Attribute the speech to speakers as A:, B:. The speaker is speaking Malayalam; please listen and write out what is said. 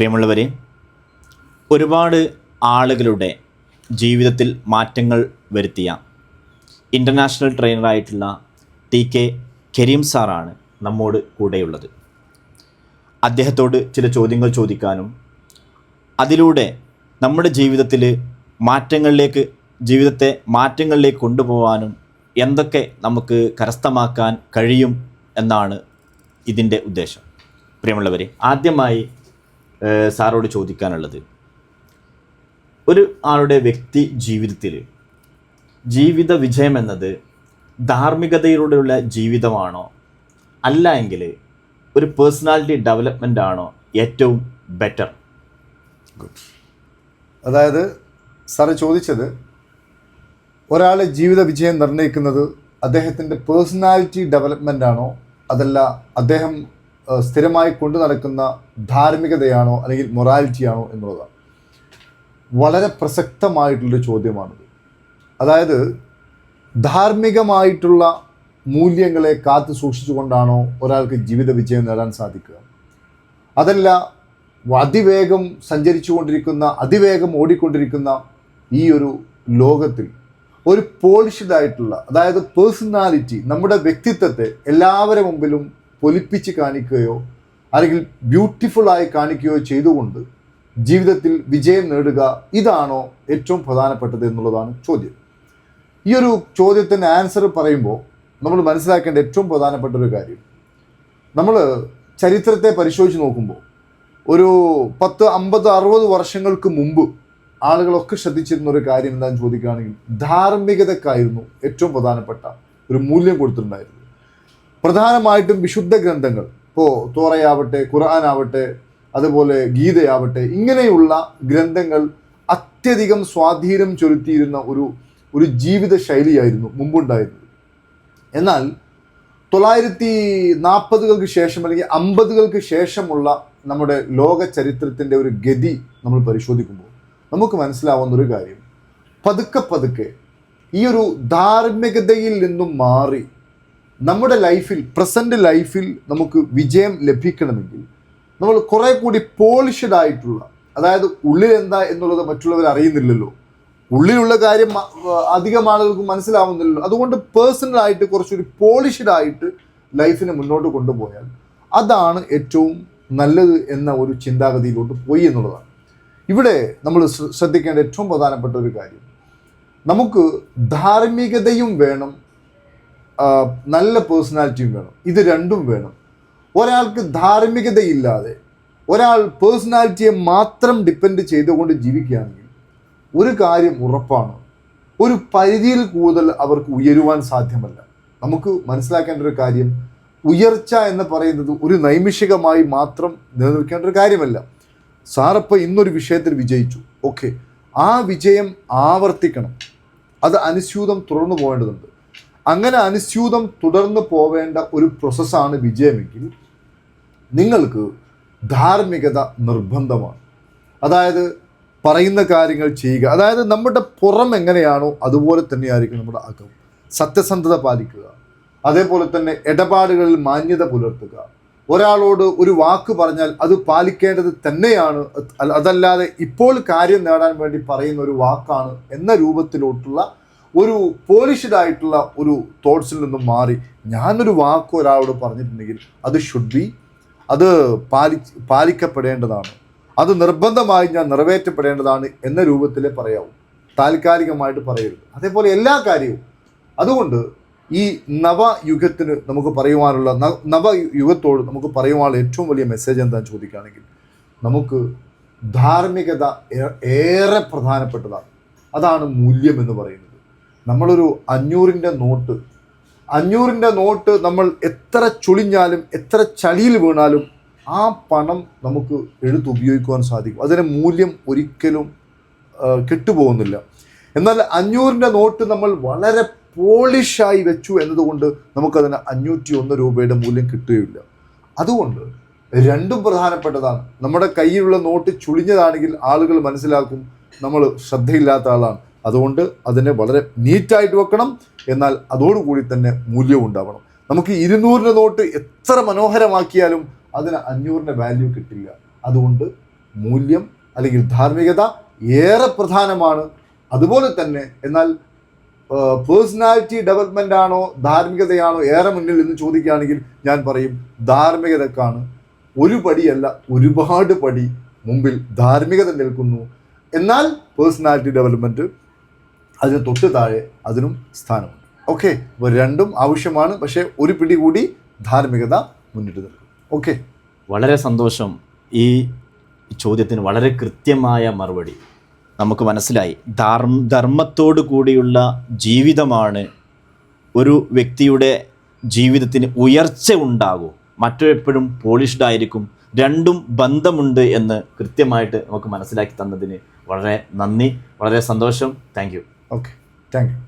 A: പ്രിയമുള്ളവരെ ഒരുപാട് ആളുകളുടെ ജീവിതത്തിൽ മാറ്റങ്ങൾ വരുത്തിയ ഇന്റർനാഷണൽ ട്രെയിനറായിട്ടുള്ള ടി കെ കരീം സാറാണ് നമ്മോട് കൂടെയുള്ളത്. അദ്ദേഹത്തോട് ചില ചോദ്യങ്ങൾ ചോദിക്കാനും അതിലൂടെ നമ്മുടെ ജീവിതത്തിൽ മാറ്റങ്ങളിലേക്ക് ജീവിതത്തെ മാറ്റങ്ങളിലേക്ക് കൊണ്ടുപോകാനും എന്തൊക്കെ നമുക്ക് കരസ്ഥമാക്കാൻ കഴിയും എന്നാണ് ഇതിന്റെ ഉദ്ദേശം. പ്രിയമുള്ളവരെ ആദ്യമായി സാറോട് ചോദിക്കാനുള്ളത്. ഒരു ആളുടെ വ്യക്തി ജീവിതത്തിൽ ജീവിത വിജയം എന്നത് ധാർമ്മികതയിലൂടെയുള്ള ജീവിതമാണോ? അല്ല എങ്കിൽ ഒരു പേഴ്സണാലിറ്റി ഡെവലപ്മെന്റ് ആണോ ഏറ്റവും ബെറ്റർ?
B: അതായത് സാറ് ചോദിച്ചത് ഒരാളെ ജീവിത വിജയം നിർണയിക്കുന്നത് അദ്ദേഹത്തിന്റെ പേഴ്സണാലിറ്റി ഡെവലപ്മെന്റ് ആണോ? അതല്ല അദ്ദേഹം സ്ഥിരമായി കൊണ്ടു നടക്കുന്ന ധാർമ്മികതയാണോ അല്ലെങ്കിൽ മൊറാലിറ്റിയാണോ എന്നുള്ളതാണ്. വളരെ പ്രസക്തമായിട്ടുള്ളൊരു ചോദ്യമാണിത്. അതായത് ധാർമ്മികമായിട്ടുള്ള മൂല്യങ്ങളെ കാത്തു സൂക്ഷിച്ചുകൊണ്ടാണോ ഒരാൾക്ക് ജീവിത വിജയം നേടാൻ സാധിക്കുക? അതല്ല അതിവേഗം സഞ്ചരിച്ചുകൊണ്ടിരിക്കുന്ന അതിവേഗം ഓടിക്കൊണ്ടിരിക്കുന്ന ഈ ഒരു ലോകത്തിൽ ഒരു പോളിഷ്ഡ് ആയിട്ടുള്ള അതായത് പേഴ്സണാലിറ്റി നമ്മുടെ വ്യക്തിത്വത്തെ എല്ലാവരുടെ മുമ്പിലും പൊലിപ്പിച്ച് കാണിക്കുകയോ അല്ലെങ്കിൽ ബ്യൂട്ടിഫുള്ളായി കാണിക്കുകയോ ചെയ്തുകൊണ്ട് ജീവിതത്തിൽ വിജയം നേടുക ഇതാണോ ഏറ്റവും പ്രധാനപ്പെട്ടത് എന്നുള്ളതാണ് ചോദ്യം. ഈ ഒരു ചോദ്യത്തിന് ആൻസർ പറയുമ്പോൾ നമ്മൾ മനസ്സിലാക്കേണ്ട ഏറ്റവും പ്രധാനപ്പെട്ട ഒരു കാര്യം. നമ്മൾ ചരിത്രത്തെ പരിശോധിച്ച് നോക്കുമ്പോൾ ഒരു പത്ത് അമ്പത് അറുപത് വർഷങ്ങൾക്ക് മുമ്പ് ആളുകളൊക്കെ ശ്രദ്ധിച്ചിരുന്ന ഒരു കാര്യം എന്താണെന്ന് ചോദിക്കുകയാണെങ്കിൽ ധാർമ്മികതക്കായിരുന്നു ഏറ്റവും പ്രധാനപ്പെട്ട ഒരു മൂല്യം കൊടുത്തിട്ടുണ്ടായിരുന്നത്. പ്രധാനമായിട്ടും വിശുദ്ധ ഗ്രന്ഥങ്ങൾ. ഇപ്പോൾ തോറയാവട്ടെ ഖുർആൻ ആവട്ടെ അതുപോലെ ഗീതയാവട്ടെ ഇങ്ങനെയുള്ള ഗ്രന്ഥങ്ങൾ അത്യധികം സ്വാധീനം ചെലുത്തിയിരുന്ന ഒരു ഒരു ജീവിത ശൈലിയായിരുന്നു മുമ്പുണ്ടായിരുന്നത്. എന്നാൽ തൊള്ളായിരത്തി നാൽപ്പതുകൾക്ക് ശേഷം അല്ലെങ്കിൽ അമ്പതുകൾക്ക് ശേഷമുള്ള നമ്മുടെ ലോക ചരിത്രത്തിന്റെ ഒരു ഗതി നമ്മൾ പരിശോധിക്കുമ്പോൾ നമുക്ക് മനസ്സിലാവുന്ന ഒരു കാര്യം. പതുക്കെ പതുക്കെ ഈ ഒരു ധാർമ്മികതയിൽ നിന്നും മാറി നമ്മുടെ ലൈഫിൽ പ്രസന്റ് ലൈഫിൽ നമുക്ക് വിജയം ലഭിക്കണമെങ്കിൽ നമ്മൾ കുറേ കൂടി പോളിഷ്ഡ് ആയിട്ടുള്ള അതായത് ഉള്ളിൽ എന്താ എന്നുള്ളത് മറ്റുള്ളവർ അറിയുന്നില്ലല്ലോ. ഉള്ളിലുള്ള കാര്യം അധികം ആളുകൾക്ക് മനസ്സിലാവുന്നില്ലല്ലോ. അതുകൊണ്ട് പേഴ്സണലായിട്ട് കുറച്ചൊരു പോളിഷ്ഡ് ആയിട്ട് ലൈഫിനെ മുന്നോട്ട് കൊണ്ടുപോയാൽ അതാണ് ഏറ്റവും നല്ലത് എന്ന ഒരു ചിന്താഗതിയിലോട്ട് പോയി എന്നുള്ളതാണ്. ഇവിടെ നമ്മൾ ശ്രദ്ധിക്കേണ്ട ഏറ്റവും പ്രധാനപ്പെട്ട ഒരു കാര്യം. നമുക്ക് ധാർമ്മികതയും വേണം നല്ല പേഴ്സണാലിറ്റിയും വേണം. ഇത് രണ്ടും വേണം. ഒരാൾക്ക് ധാർമ്മികതയില്ലാതെ ഒരാൾ പേഴ്സണാലിറ്റിയെ മാത്രം ഡിപ്പെൻഡ് ചെയ്തുകൊണ്ട് ജീവിക്കുകയാണെങ്കിൽ ഒരു കാര്യം ഉറപ്പാണ്. ഒരു പരിധിയിൽ കൂടുതൽ അവർക്ക് ഉയരുവാൻ സാധ്യമല്ല. നമുക്ക് മനസ്സിലാക്കേണ്ട ഒരു കാര്യം ഉയർച്ച എന്ന് പറയുന്നത് ഒരു നൈമിഷികമായി മാത്രം നിലനിൽക്കേണ്ട ഒരു കാര്യമല്ല. സാറപ്പോൾ ഇന്നൊരു വിഷയത്തിൽ വിജയിച്ചു. ഓക്കെ. ആ വിജയം ആവർത്തിക്കണം. അത് അനുസ്യൂതം തുടർന്നു പോകേണ്ടതുണ്ട്. അങ്ങനെ അനുസ്യൂതം തുടർന്ന് പോവേണ്ട ഒരു പ്രോസസ്സാണ് വിജയമെങ്കിൽ നിങ്ങൾക്ക് ധാർമ്മികത നിർബന്ധമാണ്. അതായത് പറയുന്ന കാര്യങ്ങൾ ചെയ്യുക. അതായത് നമ്മുടെ പുറം എങ്ങനെയാണോ അതുപോലെ തന്നെയായിരിക്കും നമ്മുടെ അകം. സത്യസന്ധത പാലിക്കുക. അതേപോലെ തന്നെ ഇടപാടുകളിൽ മാന്യത പുലർത്തുക. ഒരാളോട് ഒരു വാക്ക് പറഞ്ഞാൽ അത് പാലിക്കേണ്ടത് തന്നെയാണ്. അതല്ലാതെ ഇപ്പോൾ കാര്യം നേടാൻ വേണ്ടി പറയുന്ന ഒരു വാക്കാണ് എന്ന രൂപത്തിലോട്ടുള്ള ഒരു പോളിഷ്ഡായിട്ടുള്ള ഒരു തോട്ട്സിൽ നിന്നും മാറി. ഞാനൊരു വാക്ക് ഒരാളോട് പറഞ്ഞിട്ടുണ്ടെങ്കിൽ അത് ഷുഡ് ബി അത് പാലി പാലിക്കപ്പെടേണ്ടതാണ്. അത് നിർബന്ധമായി ഞാൻ നിറവേറ്റപ്പെടേണ്ടതാണ് എന്ന രൂപത്തിലേ പറയാവൂ. താൽക്കാലികമായിട്ട് പറയരുത്. അതേപോലെ എല്ലാ കാര്യവും. അതുകൊണ്ട് ഈ നവയുഗത്തിന് നമുക്ക് പറയുവാനുള്ള നവയുഗത്തോട് നമുക്ക് പറയുവാനുള്ള ഏറ്റവും വലിയ മെസ്സേജ് എന്താണെന്ന് ചോദിക്കുകയാണെങ്കിൽ നമുക്ക് ധാർമ്മികത ഏറെ പ്രധാനപ്പെട്ടതാണ്. അതാണ് മൂല്യം എന്ന് പറയുന്നത്. നമ്മളൊരു അഞ്ഞൂറിന്റെ നോട്ട്. അഞ്ഞൂറിന്റെ നോട്ട് നമ്മൾ എത്ര ചുളിഞ്ഞാലും എത്ര ചളിയിൽ വീണാലും ആ പണം നമുക്ക് എടുത്തുപയോഗിക്കുവാൻ സാധിക്കും. അതിന്റെ മൂല്യം ഒരിക്കലും കെട്ടുപോകുന്നില്ല. എന്നാൽ അഞ്ഞൂറിന്റെ നോട്ട് നമ്മൾ വളരെ പോളിഷായി വെച്ചു എന്നതുകൊണ്ട് നമുക്കതിന് അഞ്ഞൂറ്റി ഒന്ന് രൂപയുടെ മൂല്യം കിട്ടുകയില്ല. അതുകൊണ്ട് രണ്ടും പ്രധാനപ്പെട്ടതാണ്. നമ്മുടെ കയ്യിലുള്ള നോട്ട് ചുളിഞ്ഞതാണെങ്കിൽ ആളുകൾ മനസ്സിലാക്കും നമ്മൾ ശ്രദ്ധയില്ലാത്ത ആളാണ്. അതുകൊണ്ട് അതിനെ വളരെ നീറ്റായിട്ട് വെക്കണം. എന്നാൽ അതോടുകൂടി തന്നെ മൂല്യം ഉണ്ടാവണം. നമുക്ക് ഇരുന്നൂറിന്റെ നോട്ട് എത്ര മനോഹരമാക്കിയാലും അതിന് അഞ്ഞൂറിന്റെ വാല്യൂ കിട്ടില്ല. അതുകൊണ്ട് മൂല്യം അല്ലെങ്കിൽ ധാർമ്മികത ഏറെ പ്രധാനമാണ്. അതുപോലെ തന്നെ എന്നാൽ പേഴ്സണാലിറ്റി ഡെവലപ്മെന്റ് ആണോ ധാർമ്മികതയാണോ ഏറെ മുന്നിൽ എന്ന് ചോദിക്കുകയാണെങ്കിൽ ഞാൻ പറയും ധാർമ്മികതക്കാണ്. ഒരു പടിയല്ല ഒരുപാട് പടി മുമ്പിൽ ധാർമ്മികത നിൽക്കുന്നു. എന്നാൽ പേഴ്സണാലിറ്റി ഡെവലപ്മെന്റ് അതിന് തൊട്ട് താഴെ അതിനും സ്ഥാനമുണ്ട്. ഓക്കെ അപ്പോൾ രണ്ടും ആവശ്യമാണ്. പക്ഷേ ഒരു പിടി കൂടി ധാർമ്മികത മുന്നിട്ട് നിൽക്കും. ഓക്കെ
A: വളരെ സന്തോഷം ഈ ചോദ്യത്തിന് വളരെ കൃത്യമായ മറുപടി. നമുക്ക് മനസ്സിലായി. ധർമ്മ ധർമ്മത്തോടു കൂടിയുള്ള ജീവിതമാണ് ഒരു വ്യക്തിയുടെ ജീവിതത്തിന് ഉയർച്ച ഉണ്ടാകും. മറ്റെപ്പോഴും പോളിഷ്ഡ് ആയിരിക്കും. രണ്ടും ബന്ധമുണ്ട് എന്ന് കൃത്യമായിട്ട് നമുക്ക് മനസ്സിലാക്കി തന്നതിന് വളരെ നന്ദി. വളരെ സന്തോഷം. Thank
B: okay thank you